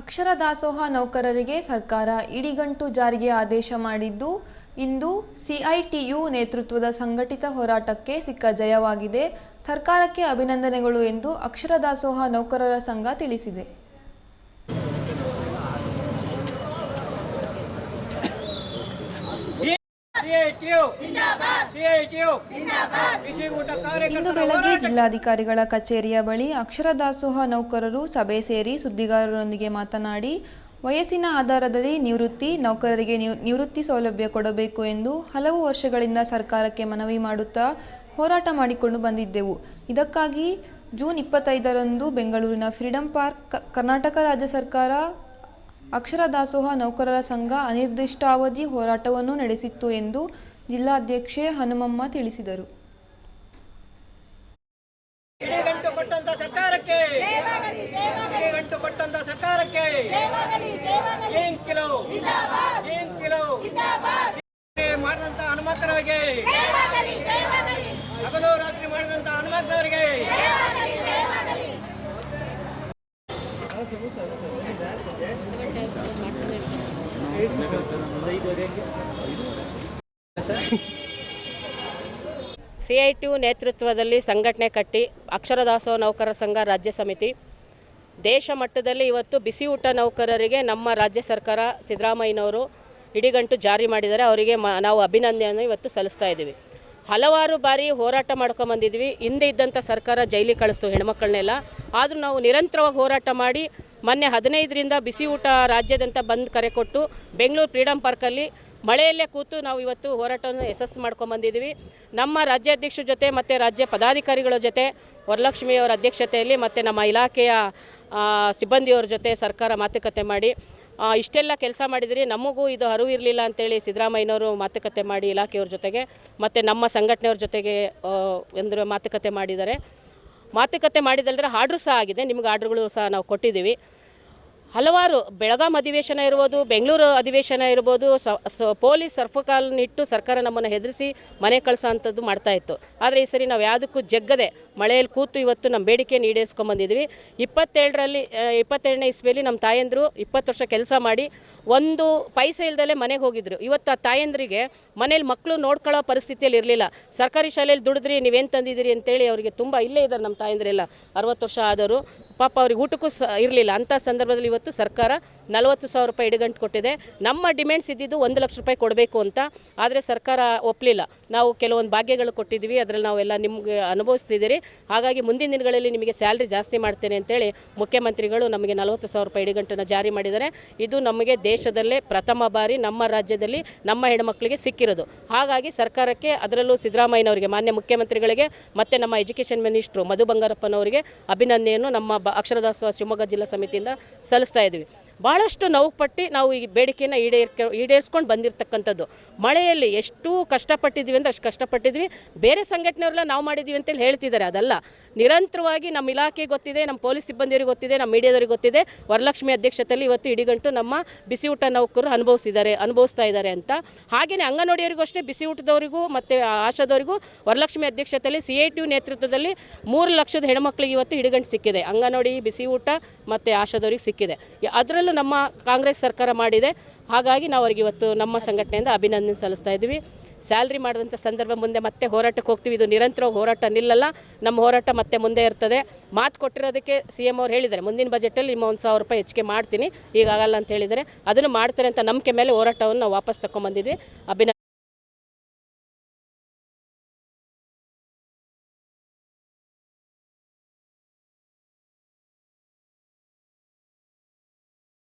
ಅಕ್ಷರ ದಾಸೋಹ ನೌಕರರಿಗೆ ಸರ್ಕಾರ ಇಡಿಗಂಟು ಜಾರಿಗೆ ಆದೇಶ ಮಾಡಿದ್ದು, ಇಂದು ಸಿಐಟಿಯು ನೇತೃತ್ವದ ಸಂಘಟಿತ ಹೋರಾಟಕ್ಕೆ ಸಿಕ್ಕ ಜಯವಾಗಿದೆ. ಸರ್ಕಾರಕ್ಕೆ ಅಭಿನಂದನೆಗಳು ಎಂದು ಅಕ್ಷರ ದಾಸೋಹ ನೌಕರರ ಸಂಘ ತಿಳಿಸಿದೆ ಸಿಐಟಿಯು ಸಿಐಟಿಯು ಬಿಸಿ ಊಟ ಇಂದು ಕಾರ್ಯಕರ್ತರ ಬೆಳಗ್ಗೆ ಜಿಲ್ಲಾಧಿಕಾರಿಗಳ ಕಚೇರಿಯ ಬಳಿ ಅಕ್ಷರ ದಾಸೋಹ ನೌಕರರು ಸಭೆ ಸೇರಿ ಸುದ್ದಿಗಾರರೊಂದಿಗೆ ಮಾತನಾಡಿ ವಯಸ್ಸಿನ ಆಧಾರದಲ್ಲಿ ನಿವೃತ್ತಿ ನೌಕರರಿಗೆ ನಿವೃತ್ತಿ ಸೌಲಭ್ಯ ಕೊಡಬೇಕು ಎಂದು ಹಲವು ವರ್ಷಗಳಿಂದ ಸರ್ಕಾರಕ್ಕೆ ಮನವಿ ಮಾಡುತ್ತಾ ಹೋರಾಟ ಮಾಡಿಕೊಂಡು ಬಂದಿದ್ದೆವು. ಇದಕ್ಕಾಗಿ ಜೂನ್ ಇಪ್ಪತ್ತೈದರಂದು ಬೆಂಗಳೂರಿನ ಫ್ರೀಡಂ ಪಾರ್ಕ್ ಕ- ಕರ್ನಾಟಕ ರಾಜ್ಯ ಸರ್ಕಾರ ಅಕ್ಷರ ದಾಸೋಹ ನೌಕರರ ಸಂಘ ಅನಿರ್ದಿಷ್ಟಾವಧಿ ಹೋರಾಟವನ್ನು ನಡೆಸಿತ್ತು ಎಂದು ಜಿಲ್ಲಾಧ್ಯಕ್ಷೆ ಹನುಮಮ್ಮ ತಿಳಿಸಿದರು ಸರ್ಕಾರಕ್ಕೆ ಗಂಟು ಕೊಟ್ಟಂತ ಸರ್ಕಾರಕ್ಕೆ ಜೈನ್ ಕಿಲೋ ಜೈನ್ ಕಿಲೋ ಮಾಡಿದಂತ ಹನುಮಂತರವರಿಗೆ ಹಗಲು ರಾತ್ರಿ ಮಾಡಿದಂತ ಹನುಮಂತರವರಿಗೆ ಸಿ ಐ ಟಿ ನೇತೃತ್ವದಲ್ಲಿ ಸಂಘಟನೆ ಕಟ್ಟಿ ಅಕ್ಷರ ದಾಸೋಹ ನೌಕರರ ಸಂಘ ರಾಜ್ಯ ಸಮಿತಿ. ದೇಶ ಮಟ್ಟದಲ್ಲಿ ಇವತ್ತು ಬಿಸಿ ಊಟ ನೌಕರರಿಗೆ ನಮ್ಮ ರಾಜ್ಯ ಸರ್ಕಾರ ಸಿದ್ದರಾಮಯ್ಯನವರು ಇಡಿಗಂಟು ಜಾರಿ ಮಾಡಿದ್ದಾರೆ. ಅವರಿಗೆ ನಾವು ಅಭಿನಂದನೆಯನ್ನು ಇವತ್ತು ಸಲ್ಲಿಸ್ತಾ ಇದ್ದೀವಿ. ಹಲವಾರು ಬಾರಿ ಹೋರಾಟ ಮಾಡ್ಕೊಂಬಂದಿದ್ವಿ ಹಿಂದೆ ಇದ್ದಂಥ ಸರ್ಕಾರ ಜೈಲಿಗೆ ಕಳಿಸ್ತು ಹೆಣ್ಮಕ್ಳನ್ನೆಲ್ಲ. ಆದರೂ ನಾವು ನಿರಂತರವಾಗಿ ಹೋರಾಟ ಮಾಡಿ, ಮೊನ್ನೆ ಹದಿನೈದರಿಂದ ಬಿಸಿ ಊಟ ರಾಜ್ಯದಂತ ಬಂದ್ ಕರೆ ಕೊಟ್ಟು, ಬೆಂಗಳೂರು ಫ್ರೀಡಂ ಪಾರ್ಕಲ್ಲಿ ಮಳೆಯಲ್ಲೇ ಕೂತು ನಾವು ಇವತ್ತು ಹೋರಾಟವನ್ನು ಯಶಸ್ಸು ಮಾಡ್ಕೊಂಬಂದಿದ್ದೀವಿ ನಮ್ಮ ರಾಜ್ಯಾಧ್ಯಕ್ಷರ ಜೊತೆ ಮತ್ತು ರಾಜ್ಯ ಪದಾಧಿಕಾರಿಗಳ ಜೊತೆ ವರಲಕ್ಷ್ಮಿಯವರ ಅಧ್ಯಕ್ಷತೆಯಲ್ಲಿ ಮತ್ತು ನಮ್ಮ ಇಲಾಖೆಯ ಸಿಬ್ಬಂದಿಯವ್ರ ಜೊತೆ ಸರ್ಕಾರ ಮಾತುಕತೆ ಮಾಡಿ ಇಷ್ಟೆಲ್ಲ ಕೆಲಸ ಮಾಡಿದ್ರಿ. ನಮಗೂ ಇದು ಅರಿವು ಇರಲಿಲ್ಲ ಅಂತೇಳಿ ಸಿದ್ದರಾಮಯ್ಯನವರು ಮಾತುಕತೆ ಮಾಡಿ ಇಲಾಖೆಯವ್ರ ಜೊತೆಗೆ, ಮತ್ತು ನಮ್ಮ ಸಂಘಟನೆಯವ್ರ ಜೊತೆಗೆ ಎಂದರೆ ಮಾತುಕತೆ ಮಾಡಿದ್ದಾರೆ. ಮಾತುಕತೆ ಮಾಡಿದಲ್ದ್ರೆ ಆರ್ಡ್ರು ಸಹ ಆಗಿದೆ. ನಿಮ್ಗೆ ಆರ್ಡ್ರುಗಳು ಸಹ ನಾವು ಕೊಟ್ಟಿದ್ದೀವಿ. ಹಲವಾರು ಬೆಳಗಾಂ ಅಧಿವೇಶನ ಇರ್ಬೋದು, ಬೆಂಗಳೂರು ಅಧಿವೇಶನ ಇರ್ಬೋದು, ಸ ಪೊಲೀಸ್ ಸರ್ಫಕಾಲನಿಟ್ಟು ಸರ್ಕಾರ ನಮ್ಮನ್ನು ಹೆದರಿಸಿ ಮನೆ ಕಳಿಸೋ ಅಂಥದ್ದು ಮಾಡ್ತಾ ಇತ್ತು. ಆದರೆ ಈ ಸರಿ ನಾವು ಯಾವುದಕ್ಕೂ ಜಗ್ಗದೆ ಮಳೆಯಲ್ಲಿ ಕೂತು ಇವತ್ತು ನಮ್ಮ ಬೇಡಿಕೆಯನ್ನು ಈಡೇರಿಸ್ಕೊಂಬಂದಿದ್ವಿ ಇಪ್ಪತ್ತೇಳರಲ್ಲಿ ಇಪ್ಪತ್ತೆರಡನೇ ಇಸ್ವಿಯಲ್ಲಿ ನಮ್ಮ ತಾಯಂದರು ಇಪ್ಪತ್ತು ವರ್ಷ ಕೆಲಸ ಮಾಡಿ ಒಂದು ಪೈಸೆ ಇಲ್ದಲೆ ಮನೆಗೆ ಹೋಗಿದ್ರು. ಇವತ್ತು ಆ ತಾಯಂದರಿಗೆ ಮನೇಲಿ ಮಕ್ಕಳು ನೋಡ್ಕೊಳ್ಳೋ ಪರಿಸ್ಥಿತಿಯಲ್ಲಿ ಇರಲಿಲ್ಲ. ಸರ್ಕಾರಿ ಶಾಲೆಯಲ್ಲಿ ದುಡಿದ್ರಿ, ನೀವೇನು ತಂದಿದ್ದೀರಿ ಅಂತೇಳಿ ಅವರಿಗೆ ತುಂಬ ಇಲ್ಲೇ ಇದ್ದಾರೆ ನಮ್ಮ ತಾಯಂದ್ರೆಲ್ಲ. ಅರವತ್ತು ವರ್ಷ ಆದವರು. ಪಾಪ ಅವ್ರಿಗೆ ಊಟಕ್ಕೂ ಸ, ಇರಲಿಲ್ಲ. ಅಂಥ ಸಂದರ್ಭದಲ್ಲಿ ಇವತ್ತು ಸರ್ಕಾರ ನಲವತ್ತು ಸಾವಿರ ರೂಪಾಯಿ ಇಡಗಂಟು ಕೊಟ್ಟಿದೆ. ನಮ್ಮ ಡಿಮ್ಯಾಂಡ್ಸ್ ಇದ್ದಿದ್ದು ಒಂದು ಲಕ್ಷ ರೂಪಾಯಿ ಕೊಡಬೇಕು ಅಂತ. ಆದರೆ ಸರ್ಕಾರ ಒಪ್ಪಲಿಲ್ಲ ನಾವು ಕೆಲವೊಂದು ಭಾಗ್ಯಗಳು ಕೊಟ್ಟಿದ್ವಿ ಅದರಲ್ಲಿ ನಾವೆಲ್ಲ ನಿಮಗೆ ಅನುಭವಿಸ್ತಿದ್ದೀರಿ. ಹಾಗಾಗಿ ಮುಂದಿನ ದಿನಗಳಲ್ಲಿ ನಿಮಗೆ ಸ್ಯಾಲ್ರಿ ಜಾಸ್ತಿ ಮಾಡ್ತೇನೆ ಅಂತೇಳಿ ಮುಖ್ಯಮಂತ್ರಿಗಳು ನಮಗೆ ನಲವತ್ತು ಸಾವಿರ ರೂಪಾಯಿ ಇಡಗಂಟನ್ನು ಜಾರಿ ಮಾಡಿದ್ದಾರೆ. ಇದು ನಮಗೆ ದೇಶದಲ್ಲೇ ಪ್ರಥಮ ಬಾರಿ, ನಮ್ಮ ರಾಜ್ಯದಲ್ಲಿ ನಮ್ಮ ಹೆಣ್ಮಕ್ಳಿಗೆ ಸಿಕ್ಕಿರೋದು. ಹಾಗಾಗಿ ಸರ್ಕಾರಕ್ಕೆ ಅದರಲ್ಲೂ ಸಿದ್ದರಾಮಯ್ಯನವರಿಗೆ, ಮಾನ್ಯ ಮುಖ್ಯಮಂತ್ರಿಗಳಿಗೆ, ಮತ್ತು ನಮ್ಮ ಎಜುಕೇಷನ್ ಮಿನಿಸ್ಟ್ರು ಮಧು ಬಂಗಾರಪ್ಪನವರಿಗೆ ಅಭಿನಂದನೆಯನ್ನು ನಮ್ಮ ಅಕ್ಷರದಾಸ ಶಿವಮೊಗ್ಗ ಜಿಲ್ಲಾ ಸಮಿತಿಯಿಂದ ಸಲ್ಲಿಸ್ತಾ ಇದ್ದೀವಿ ಭಾಳಷ್ಟು ನೋವು ಪಟ್ಟು ನಾವು ಈ ಬೇಡಿಕೆಯನ್ನ ಈಡೇರ್ಕ, ಈಡೇರಿಸ್ಕೊಂಡು ಬಂದಿರತಕ್ಕಂಥದ್ದು. ಮಳೆಯಲ್ಲಿ ಎಷ್ಟು ಕಷ್ಟಪಟ್ಟಿದ್ವಿ ಅಂದರೆ ಅಷ್ಟು ಕಷ್ಟಪಟ್ಟಿದ್ವಿ ಬೇರೆ ಸಂಘಟನೆಯವರೆಲ್ಲ ನಾವು ಮಾಡಿದ್ದೀವಿ ಅಂತೇಳಿ ಹೇಳ್ತಿದ್ದಾರೆ. ಅದಲ್ಲ, ನಿರಂತರವಾಗಿ ನಮ್ಮ ಇಲಾಖೆ ಗೊತ್ತಿದೆ, ನಮ್ಮ ಪೊಲೀಸ್ ಸಿಬ್ಬಂದಿಯವರಿಗೆ ಗೊತ್ತಿದೆ, ನಮ್ಮ ಮೀಡಿಯಾದವ್ರಿಗೆ ಗೊತ್ತಿದೆ. ವರಲಕ್ಷ್ಮಿ ಅಧ್ಯಕ್ಷತೆಯಲ್ಲಿ ಇವತ್ತು ಇಡಿಗಂಟು ನಮ್ಮ ಬಿಸಿ ಊಟ ನೌಕರರು ಅನುಭವಿಸಿದ್ದಾರೆ, ಅನುಭವಿಸ್ತಾ ಇದ್ದಾರೆ ಅಂತ. ಹಾಗೆಯೇ ಅಂಗನವಾಡಿಯವರಿಗೂ ಅಷ್ಟೇ ಬಿಸಿ ಊಟದವರಿಗೂ ಮತ್ತು ಆಶಾದವರಿಗೂ ವರಲಕ್ಷ್ಮಿ ಅಧ್ಯಕ್ಷತೆಯಲ್ಲಿ ಸಿ ಐ ಟಿ ನೇತೃತ್ವದಲ್ಲಿ ಮೂರು ಲಕ್ಷದ ಹೆಣ್ಮಕ್ಳಿಗೆ ಇವತ್ತು ಇಡಿಗಂಟು ಸಿಕ್ಕಿದೆ. ಅಂಗನವಾಡಿ ಬಿಸಿ ಊಟ ಮತ್ತು ಆಶಾದವ್ರಿಗೆ ಸಿಕ್ಕಿದೆ. ಯ- ನಮ್ಮ ಕಾಂಗ್ರೆಸ್ ಸರ್ಕಾರ ಮಾಡಿದೆ. ಹಾಗಾಗಿ ನಾವು ಅವರಿಗೆ ಇವತ್ತು ನಮ್ಮ ಸಂಘಟನೆಯಿಂದ ಅಭಿನಂದನೆ ಸಲ್ಲಿಸ್ತಾ ಇದ್ದೀವಿ. ಸ್ಯಾಲ್ರಿ ಮಾಡಿದಂಥ ಸಂದರ್ಭ ಮುಂದೆ ಮತ್ತೆ ಹೋರಾಟಕ್ಕೆ ಹೋಗ್ತೀವಿ. ಇದು ನಿರಂತರವಾಗಿ ಹೋರಾಟ ನಿಲ್ಲಲ್ಲ. ನಮ್ಮ ಹೋರಾಟ ಮತ್ತೆ ಮುಂದೆ ಇರ್ತದೆ. ಮಾತು ಕೊಟ್ಟಿರೋದಕ್ಕೆ ಸಿ ಎಂ ಅವ್ರು ಹೇಳಿದ್ದಾರೆ. ಮುಂದಿನ ಬಜೆಟಲ್ಲಿ ನಿಮ್ಮ ಒಂದು ಸಾವಿರ ರೂಪಾಯಿ ಹೆಚ್ಚಿಗೆ ಮಾಡ್ತೀನಿ. ಈಗ ಆಗಲ್ಲ ಅಂತ ಹೇಳಿದರೆ ಅದನ್ನು ಮಾಡ್ತಾರೆ ಅಂತ ನಂಬಿಕೆ ಮೇಲೆ ಹೋರಾಟವನ್ನು ನಾವು ವಾಪಸ್ ತಗೊಂಬಂದಿದ್ವಿ ಅಭಿನ